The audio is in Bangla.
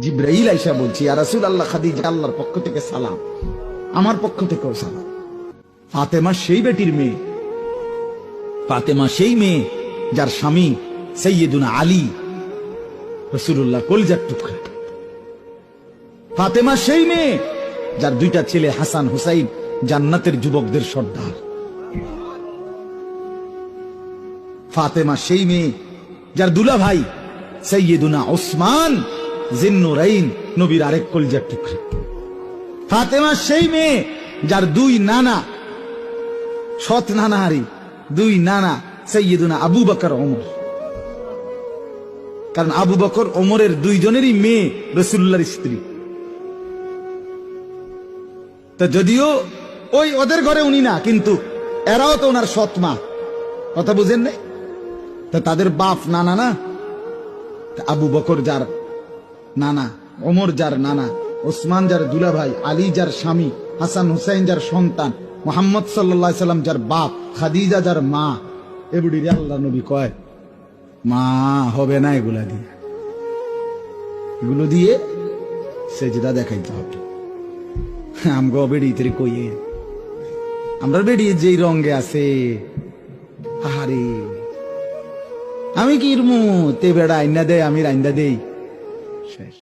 জিব্রাইল আইসা বলছি আর রাসুল আল্লাহ খাদিজা আল্লাহর পক্ষ থেকে সালাম। আমার পক্ষ থেকেও সালাম। ফাতেমা সেই বেটির মেয়ে। ফাতেমা সেই মেয়ে যার স্বামী সৈয়দুনা আলী রসুল্লাহ কলজার টুকরা। ফাতেমা সেই মেয়ে যার দুইটা ছেলে হাসান হুসাইন জান্নাতের যুবকদের সর্দার। ফাতেমা সেই মেয়ে যার দুলা ভাই সৈয়দুনা ওসমান জিন্নুরাইন নবীর আরেক কলজার টুকরা। ফাতেমা সেই মেয়ে যার দুই নানা, সৎ নানাহারি, দুই নানা সৈয়দুনা আবু বকর ওমর। কারণ আবু বকর ওমরের দুইজনেরই মেয়ে রসুল্লার স্ত্রী। তা যদিও ওই ওদের ঘরে উনি না, কিন্তু এরাও তো ওনার সৎ মা। কথা বুঝেন নাই? তা তাদের বাপ নানা না? আবু বকর যার নানা, ওমর যার নানা, ওসমান যার দুলাভাই, আলী যার স্বামী, হাসান হুসাইন যার সন্তান, মোহাম্মদ সাল্লাহ সাল্লাম যার বাপ, খাদিজা যার মা, এবুড়ি আল্লাহ নবী কয়, মা হবে না এগুলা দিয়ে। এগুলো দিয়ে সে সেজদা দেখাইতে হবে। আমগো বেড়িতে কইয়ে। আমরা বেরিয়ে যেই রঙে আছে, আহারে। আমি কি ইরমু, তে বেড়া আইনা দেয় আমি রাইন্দা দেই। শেষ